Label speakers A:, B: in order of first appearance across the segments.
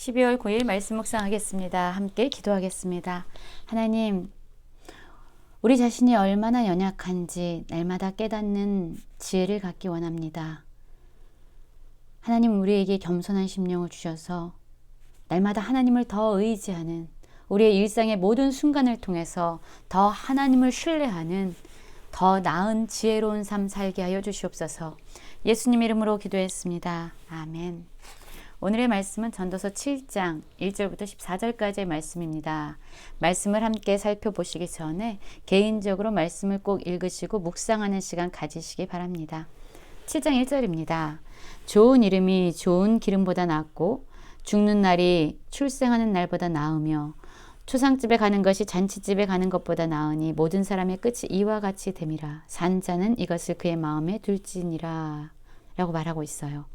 A: 12월 9일 말씀 묵상하겠습니다. 함께 기도하겠습니다. 하나님, 우리 자신이 얼마나 연약한지 날마다 깨닫는 지혜를 갖기 원합니다. 하나님 우리에게 겸손한 심령을 주셔서 날마다 하나님을 더 의지하는 우리의 일상의 모든 순간을 통해서 더 하나님을 신뢰하는 더 나은 지혜로운 삶 살게 하여 주시옵소서. 예수님 이름으로 기도했습니다. 아멘. 오늘의 말씀은 전도서 7장 1절부터 14절까지의 말씀입니다. 말씀을 함께 살펴보시기 전에 개인적으로 말씀을 꼭 읽으시고 묵상하는 시간 가지시기 바랍니다. 7장 1절입니다. 좋은 이름이 좋은 기름보다 낫고 죽는 날이 출생하는 날보다 나으며 초상집에 가는 것이 잔치집에 가는 것보다 나으니 모든 사람의 끝이 이와 같이 됨이라 산자는 이것을 그의 마음에 둘지니라 라고 말하고 있어요.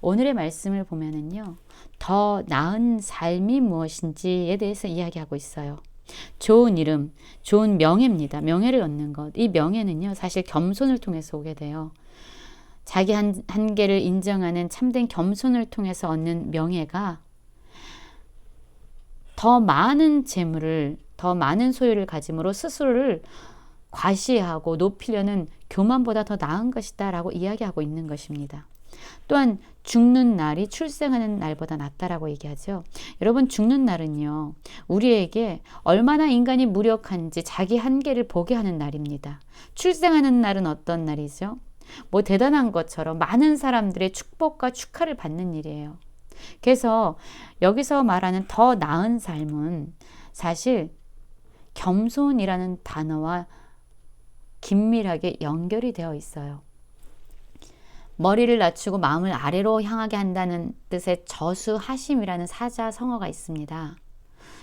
A: 오늘의 말씀을 보면은요. 더 나은 삶이 무엇인지에 대해서 이야기하고 있어요. 좋은 이름, 좋은 명예입니다. 명예를 얻는 것. 이 명예는요. 사실 겸손을 통해서 오게 돼요. 자기 한, 한계를 인정하는 참된 겸손을 통해서 얻는 명예가 더 많은 재물을, 더 많은 소유를 가짐으로 스스로를 과시하고 높이려는 교만보다 더 나은 것이다 라고 이야기하고 있는 것입니다. 또한 죽는 날이 출생하는 날보다 낫다라고 얘기하죠. 여러분 죽는 날은요. 우리에게 얼마나 인간이 무력한지 자기 한계를 보게 하는 날입니다. 출생하는 날은 어떤 날이죠? 뭐 대단한 것처럼 많은 사람들의 축복과 축하를 받는 일이에요. 그래서 여기서 말하는 더 나은 삶은 사실 겸손이라는 단어와 긴밀하게 연결이 되어 있어요. 머리를 낮추고 마음을 아래로 향하게 한다는 뜻의 저수하심이라는 사자성어가 있습니다.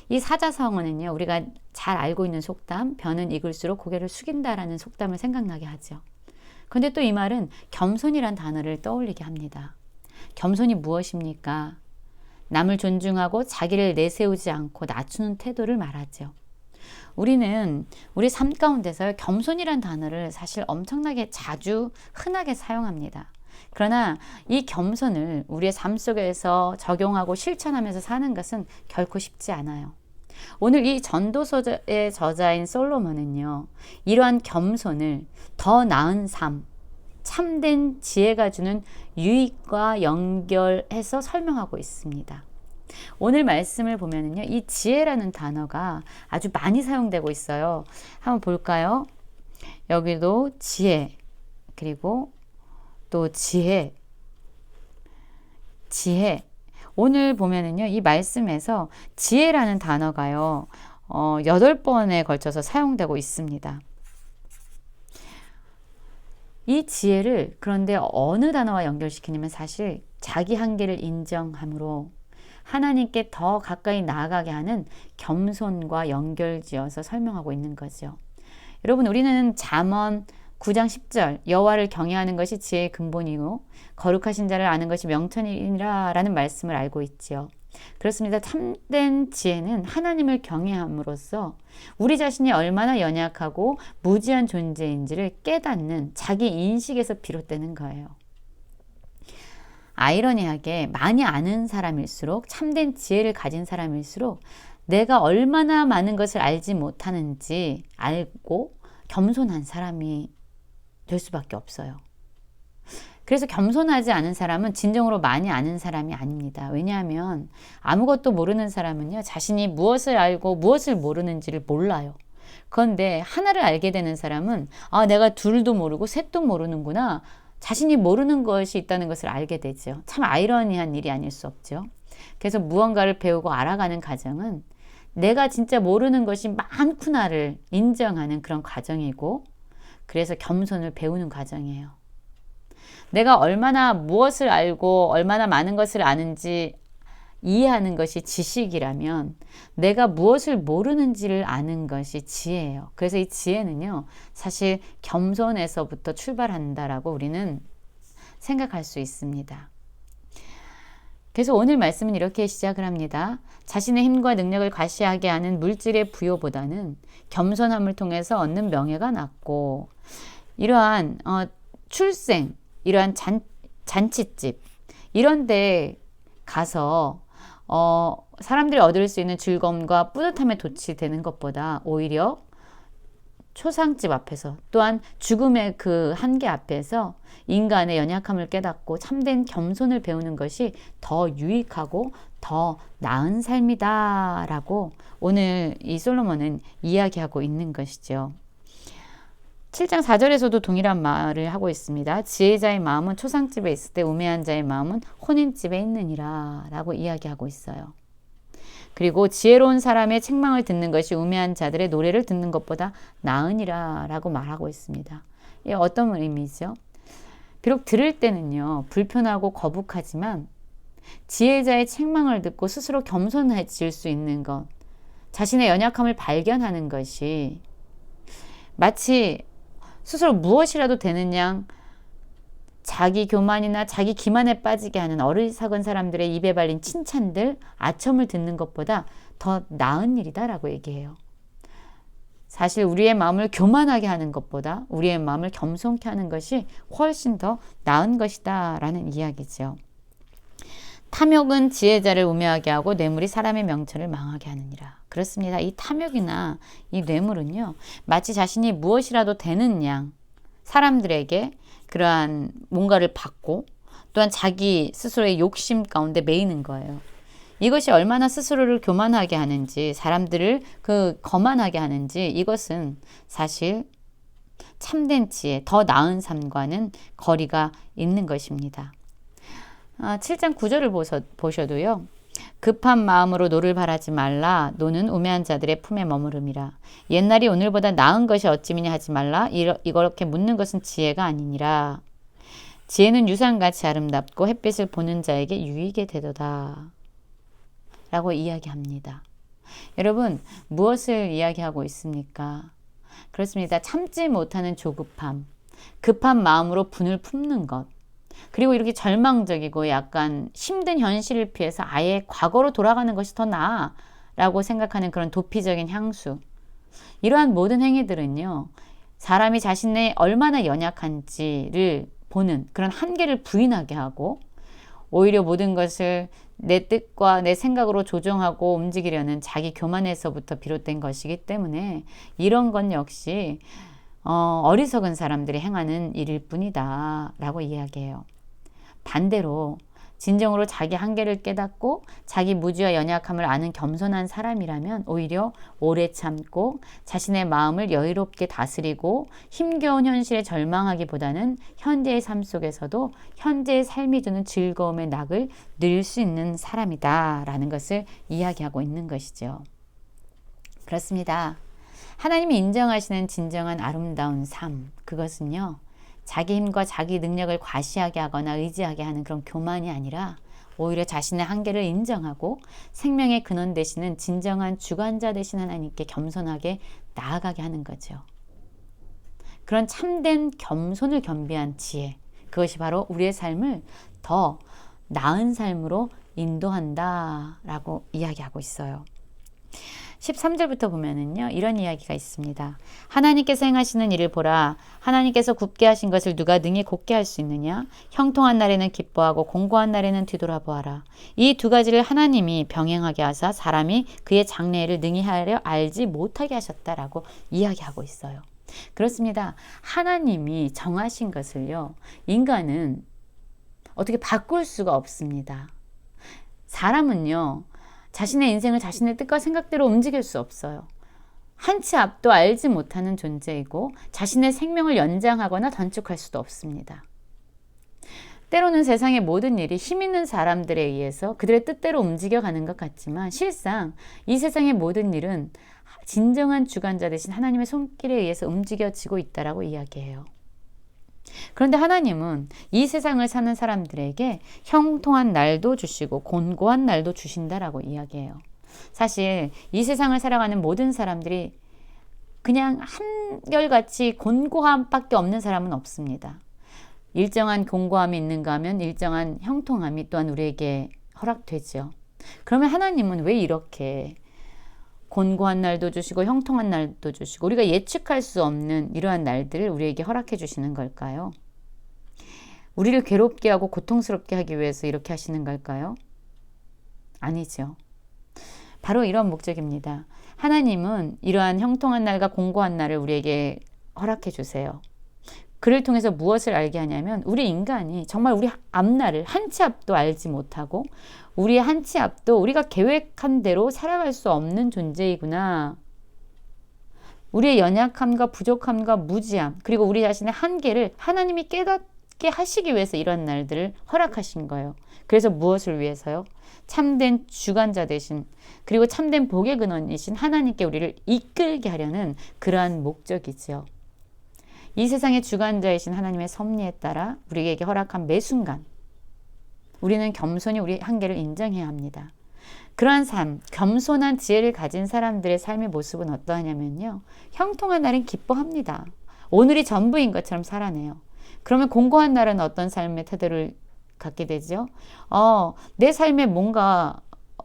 A: 이 사자성어는요, 우리가 잘 알고 있는 속담, 변은 익을수록 고개를 숙인다라는 속담을 생각나게 하죠. 근데 또 이 말은 겸손이란 단어를 떠올리게 합니다. 겸손이 무엇입니까? 남을 존중하고 자기를 내세우지 않고 낮추는 태도를 말하죠. 우리는 우리 삶 가운데서 겸손이란 단어를 사실 엄청나게 자주 흔하게 사용합니다. 그러나 이 겸손을 우리의 삶 속에서 적용하고 실천하면서 사는 것은 결코 쉽지 않아요. 오늘 이 전도서의 저자인 솔로몬은요, 이러한 겸손을 더 나은 삶, 참된 지혜가 주는 유익과 연결해서 설명하고 있습니다. 오늘 말씀을 보면은요, 이 지혜라는 단어가 아주 많이 사용되고 있어요. 한번 볼까요? 여기도 지혜, 그리고 또 지혜, 지혜. 오늘 보면은요, 이 말씀에서 지혜라는 단어가요, 어, 8번에 걸쳐서 사용되고 있습니다. 이 지혜를 그런데 어느 단어와 연결시키냐면 사실 자기 한계를 인정함으로 하나님께 더 가까이 나아가게 하는 겸손과 연결지어서 설명하고 있는 거죠. 여러분 우리는 잠언 9장 10절 여호와를 경외하는 것이 지혜의 근본이고 거룩하신 자를 아는 것이 명천이라라는 말씀을 알고 있지요. 그렇습니다. 참된 지혜는 하나님을 경외함으로써 우리 자신이 얼마나 연약하고 무지한 존재인지를 깨닫는 자기 인식에서 비롯되는 거예요. 아이러니하게 많이 아는 사람일수록 참된 지혜를 가진 사람일수록 내가 얼마나 많은 것을 알지 못하는지 알고 겸손한 사람이 될 수밖에 없어요. 그래서 겸손하지 않은 사람은 진정으로 많이 아는 사람이 아닙니다. 왜냐하면 아무것도 모르는 사람은요, 자신이 무엇을 알고 무엇을 모르는지를 몰라요. 그런데 하나를 알게 되는 사람은, 아, 내가 둘도 모르고 셋도 모르는구나. 자신이 모르는 것이 있다는 것을 알게 되죠. 참 아이러니한 일이 아닐 수 없죠. 그래서 무언가를 배우고 알아가는 과정은 내가 진짜 모르는 것이 많구나를 인정하는 그런 과정이고, 그래서 겸손을 배우는 과정이에요. 내가 얼마나 무엇을 알고 얼마나 많은 것을 아는지 이해하는 것이 지식이라면 내가 무엇을 모르는지를 아는 것이 지혜예요. 그래서 이 지혜는요, 사실 겸손에서부터 출발한다라고 우리는 생각할 수 있습니다. 그래서 오늘 말씀은 이렇게 시작을 합니다. 자신의 힘과 능력을 과시하게 하는 물질의 부여보다는 겸손함을 통해서 얻는 명예가 낫고 이러한 어, 출생, 이러한 잔, 잔치집 이런 데 가서 어, 사람들이 얻을 수 있는 즐거움과 뿌듯함에 도취되는 것보다 오히려 초상집 앞에서 또한 죽음의 그 한계 앞에서 인간의 연약함을 깨닫고 참된 겸손을 배우는 것이 더 유익하고 더 나은 삶이다라고 오늘 이 솔로몬은 이야기하고 있는 것이죠. 7장 4절에서도 동일한 말을 하고 있습니다. 지혜자의 마음은 초상집에 있을 때 우매한 자의 마음은 혼인집에 있느니라 라고 이야기하고 있어요. 그리고 지혜로운 사람의 책망을 듣는 것이 우매한 자들의 노래를 듣는 것보다 나으니라 라고 말하고 있습니다. 이 어떤 의미죠? 비록 들을 때는요, 불편하고 거북하지만 지혜자의 책망을 듣고 스스로 겸손해질 수 있는 것, 자신의 연약함을 발견하는 것이 마치 스스로 무엇이라도 되는 양 자기 교만이나 자기 기만에 빠지게 하는 어리석은 사람들의 입에 발린 칭찬들, 아첨을 듣는 것보다 더 나은 일이다라고 얘기해요. 사실 우리의 마음을 교만하게 하는 것보다 우리의 마음을 겸손케 하는 것이 훨씬 더 나은 것이다라는 이야기죠. 탐욕은 지혜자를 우매하게 하고 뇌물이 사람의 명철을 망하게 하느니라. 그렇습니다. 이 탐욕이나 이 뇌물은요, 마치 자신이 무엇이라도 되는 양, 사람들에게 그러한 뭔가를 받고 또한 자기 스스로의 욕심 가운데 매이는 거예요. 이것이 얼마나 스스로를 교만하게 하는지, 사람들을 그 거만하게 하는지 이것은 사실 참된 지혜, 더 나은 삶과는 거리가 있는 것입니다. 아, 7장 9절을 보셔, 보셔도요. 급한 마음으로 노를 바라지 말라. 노는 우매한 자들의 품에 머무름이라. 옛날이 오늘보다 나은 것이 어찌미냐 하지 말라. 이렇게 묻는 것은 지혜가 아니니라. 지혜는 유산같이 아름답고 햇빛을 보는 자에게 유익이 되도다. 라고 이야기합니다. 여러분, 무엇을 이야기하고 있습니까? 그렇습니다. 참지 못하는 조급함, 급한 마음으로 분을 품는 것, 그리고 이렇게 절망적이고 약간 힘든 현실을 피해서 아예 과거로 돌아가는 것이 더 나아 라고 생각하는 그런 도피적인 향수. 이러한 모든 행위들은요, 사람이 자신의 얼마나 연약한지를 보는 그런 한계를 부인하게 하고, 오히려 모든 것을 내 뜻과 내 생각으로 조정하고 움직이려는 자기 교만에서부터 비롯된 것이기 때문에 이런 건 역시 어, 어리석은 사람들이 행하는 일일 뿐이다 라고 이야기해요. 반대로 진정으로 자기 한계를 깨닫고 자기 무지와 연약함을 아는 겸손한 사람이라면 오히려 오래 참고 자신의 마음을 여유롭게 다스리고 힘겨운 현실에 절망하기보다는 현재의 삶 속에서도 현재의 삶이 주는 즐거움의 낙을 누릴 수 있는 사람이다 라는 것을 이야기하고 있는 것이죠. 그렇습니다. 하나님이 인정하시는 진정한 아름다운 삶, 그것은요, 자기 힘과 자기 능력을 과시하게 하거나 의지하게 하는 그런 교만이 아니라 오히려 자신의 한계를 인정하고 생명의 근원 되시는 진정한 주관자 되신 하나님께 겸손하게 나아가게 하는 거죠. 그런 참된 겸손을 겸비한 지혜, 그것이 바로 우리의 삶을 더 나은 삶으로 인도한다라고 이야기하고 있어요. 13절부터 보면은요, 이런 이야기가 있습니다. 하나님께서 행하시는 일을 보라. 하나님께서 굽게 하신 것을 누가 능히 곱게 할 수 있느냐? 형통한 날에는 기뻐하고 공고한 날에는 뒤돌아보아라. 이 두 가지를 하나님이 병행하게 하사 사람이 그의 장래를 능히 하려 알지 못하게 하셨다라고 이야기하고 있어요. 그렇습니다. 하나님이 정하신 것을요, 인간은 어떻게 바꿀 수가 없습니다. 사람은요, 자신의 인생을 자신의 뜻과 생각대로 움직일 수 없어요. 한 치 앞도 알지 못하는 존재이고 자신의 생명을 연장하거나 단축할 수도 없습니다. 때로는 세상의 모든 일이 힘 있는 사람들에 의해서 그들의 뜻대로 움직여가는 것 같지만 실상 이 세상의 모든 일은 진정한 주관자 대신 하나님의 손길에 의해서 움직여지고 있다라고 이야기해요. 그런데 하나님은 이 세상을 사는 사람들에게 형통한 날도 주시고 곤고한 날도 주신다라고 이야기해요. 사실 이 세상을 살아가는 모든 사람들이 그냥 한결같이 곤고함밖에 없는 사람은 없습니다. 일정한 곤고함이 있는가 하면 일정한 형통함이 또한 우리에게 허락되죠. 그러면 하나님은 왜 이렇게 곤고한 날도 주시고 형통한 날도 주시고 우리가 예측할 수 없는 이러한 날들을 우리에게 허락해 주시는 걸까요? 우리를 괴롭게 하고 고통스럽게 하기 위해서 이렇게 하시는 걸까요? 아니죠. 바로 이런 목적입니다. 하나님은 이러한 형통한 날과 공고한 날을 우리에게 허락해 주세요. 그를 통해서 무엇을 알게 하냐면 우리 인간이 정말 우리 앞날을 한 치 앞도 알지 못하고 우리의 한 치 앞도 우리가 계획한 대로 살아갈 수 없는 존재이구나. 우리의 연약함과 부족함과 무지함 그리고 우리 자신의 한계를 하나님이 깨닫게 하시기 위해서 이런 날들을 허락하신 거예요. 그래서 무엇을 위해서요? 참된 주관자 되신 그리고 참된 복의 근원이신 하나님께 우리를 이끌게 하려는 그러한 목적이지요. 이 세상의 주관자이신 하나님의 섭리에 따라 우리에게 허락한 매 순간 우리는 겸손히 우리 한계를 인정해야 합니다. 그러한 삶, 겸손한 지혜를 가진 사람들의 삶의 모습은 어떠하냐면요. 형통한 날은 기뻐합니다. 오늘이 전부인 것처럼 살아내요. 그러면 공고한 날은 어떤 삶의 태도를 갖게 되죠? 어, 내 삶에 뭔가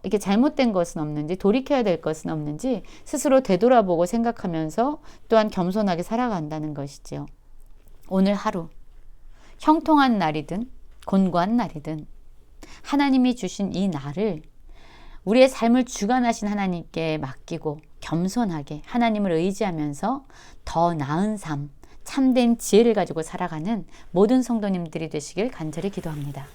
A: 이게 잘못된 것은 없는지 돌이켜야 될 것은 없는지 스스로 되돌아보고 생각하면서 또한 겸손하게 살아간다는 것이지요. 오늘 하루 형통한 날이든 곤고한 날이든 하나님이 주신 이 날을 우리의 삶을 주관하신 하나님께 맡기고 겸손하게 하나님을 의지하면서 더 나은 삶, 참된 지혜를 가지고 살아가는 모든 성도님들이 되시길 간절히 기도합니다.